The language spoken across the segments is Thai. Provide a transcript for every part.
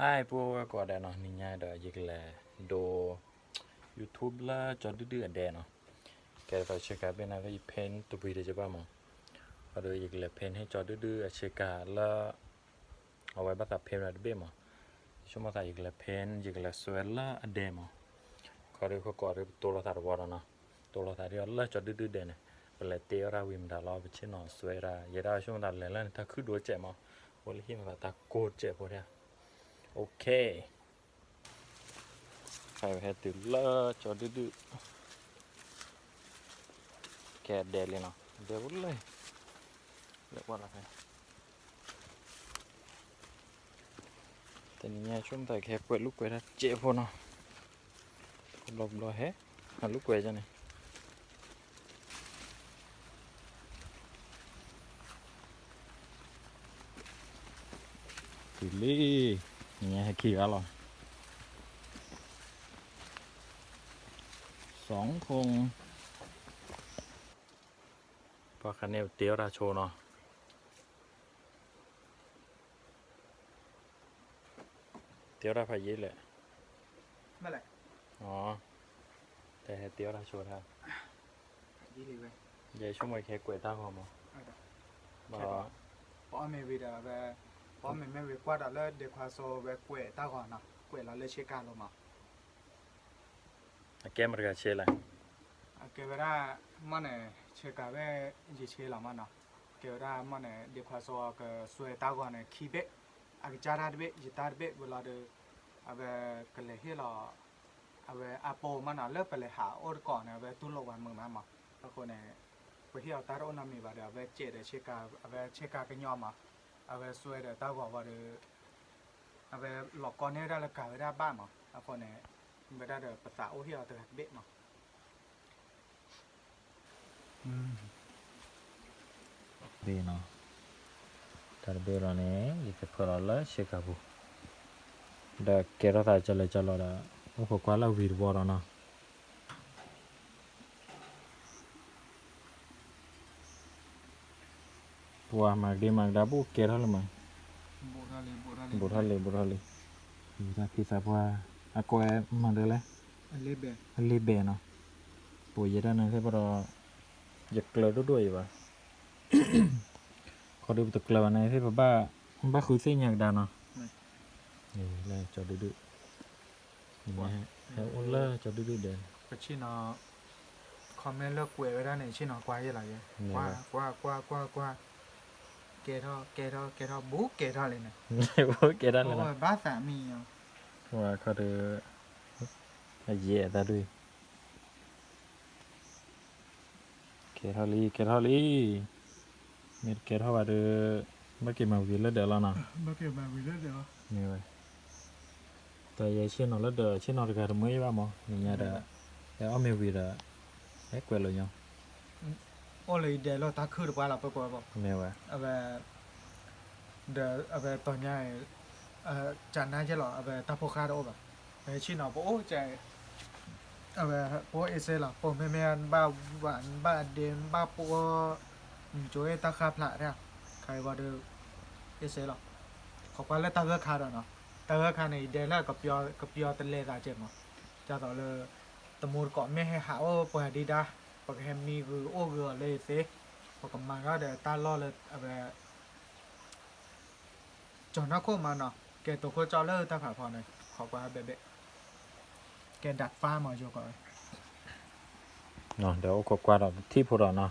hai po ko da no ni nya da yik la do youtube la cho du du de no ke fa che ka be na ve pen tu bi de je ba mo fa do yik la pen he cho du du a che ka la เอาไว้บัตรเพลระเบ้มาช่วงมาใส่อีกละเพนอีกละสวยละอเดมก็เรียกว่าก็เรียกตัวเราถ่ายวอร์นะตัวเราถ่ายเรียกละจอดดื้อๆเดนเป็นละเตะราวิมดาลอไปเช่นนอสวยระยาดาช่วงนั้นเลยแล้วถ้าคือดูเจ็บมั้งวันนี้มาตาโกดเจ็บพอดี โอเคใครไปให้ตื่นละจอดดื้อๆแกเดเลยเนาะเดี๋ยวเลยเรียกว่าอะไร แต่นี่ช่วงแต่แค่กวดลูกกวดนะเจ็บพอเนาะลมรอแฮะหาลูกกวดจ้ะนี่สิลี่ นี่ให้ขี่อะไรสองคงพอคันนี้เตี้ยวราโชเนาะเตี๋ยวราพายิแหละเมื่อไหร่อ๋อ แต่เตี๋ยวราโชว์ครับยี่ลีเว้ยยายช่วยมาแค่กล้วยตาหอมอะเอาเถอะบ่เพราะอเมริกาแบบ เพราะมันไม่เวกว่าแต่เลิศเด็กควาโซเวกเวต้าก่อนนะเวลาเลิศเช็คการลงมา อะแก้มรกาเชล่ะ เกเวรามันเนี่ยเช็คการเวยี่เช็คละมันนะเกเวรามันเนี่ยเด็กควาโซก็สวยต้าก่อนเนี่ยคีเบะอากิจาราเบะยิตาเบะเวลาเดอาเวกันเลยให้เราอาเวอาโปมันน่ะเลิกไปเลยหาโอดก่อนเนี่ยเวตุ้นลงวันมึงมามาแล้วคนเนี่ยไปเที่ยวตาโรนามีบาเดเวเจเดเช็คการอาเวเช็คการกันยอมมา အပဲဆွဲတယ်တောက်ပါပါတယ်အပဲလော်ကောနေရလကဝရဘာမအခုနဲ့ဘယ်တဲ့ပစာအိုဟီတဲ့ဘစ်မ เบเนาะแต่เบรอเนี่ย હવે સોય રહેતા ગોવર હવે લોકોને ra là cả ra ba mà à còn này người ta được xã ô la c'è c'è le c'è allora un po' qua Wah, magdi magda bu kira lama. Borale, borale. Borale, borale. Kita kita buat aku eh mana le? Lebe. Lebe no. Boleh dah nanti pada ya keluar tu dua ya. Kau dia betul keluar nanti bapa bapa khusus yang dah no. Ini lah cari dulu. Ini. Hãy subscribe cho kênh Ghiền Mì Gõ Để không bỏ lỡ những video hấp dẫn kê đó kê đó kê đó bố kê đó lên này. Bố kê đó lên này. ba xã mi và có được dễ ta đi kê đó đi kê đó đi mình kê đó vào được mấy cái màu gì lên để lo nào? Mấy cái màu gì lên để lo. Nhiều vậy tại vậy trên nó lên được trên nó được mới ba mò nhà dạ. đã đã ôm mèo vì đã hết quẹt rồi nhau. အော်လေဒဲလောတာခရပွားလာပကွာပေါ့မေဝဲအဘဒအဘတညာအဂျာနာကျလောအဘတာဖိုခါတော့ပါဘယ်ချင်းတော့ပို့ကျဲအဘပို့အစဲလာပုံမေမေန်ဘာဘာဘာဒင်ဘာပို့ဂျိုရတာခါဖလာရာခိုင်ဝါဒအစဲလာခေါ်ပါလက်တာခါတော့နော်တာခါနေဒဲလာကပြောကပြောတလဲတာကျဲမကြတော့လေတမိုးကောမဲဟဲဟာဝပေါ်ဒီတာ ปกแฮมมีคือโอเกอเลยเซปกมันก็เดี๋ยวตาล้อเลยอะไรจอนักโคมาเนาะแกตัวโคจอเลอร์ตาผ่าพอหน่อยขอกว่าเบ๊ะแกดัดฟ้ามาโยก่อนเนาะเดี๋ยวกว่าเราที่พวกเราเนาะ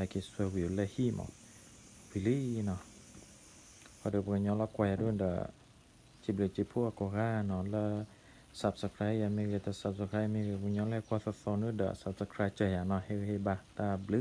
ากกินสวยวิวเลยฮีมวิลลี่เนาะพอเดี๋ยวเปิดย้อนแล้วแควด้วยเดอจิบเลจิบพวกก็ก้าเนาะแล้ว subscribe ยังไม่เลยแต่ subscribe ไม่เลยบุญย้อนแล้วก็สอนด้วยเดอ subscribe ใจอย่างเนาะเฮ้ยเฮ้ยบ้าตาบลึ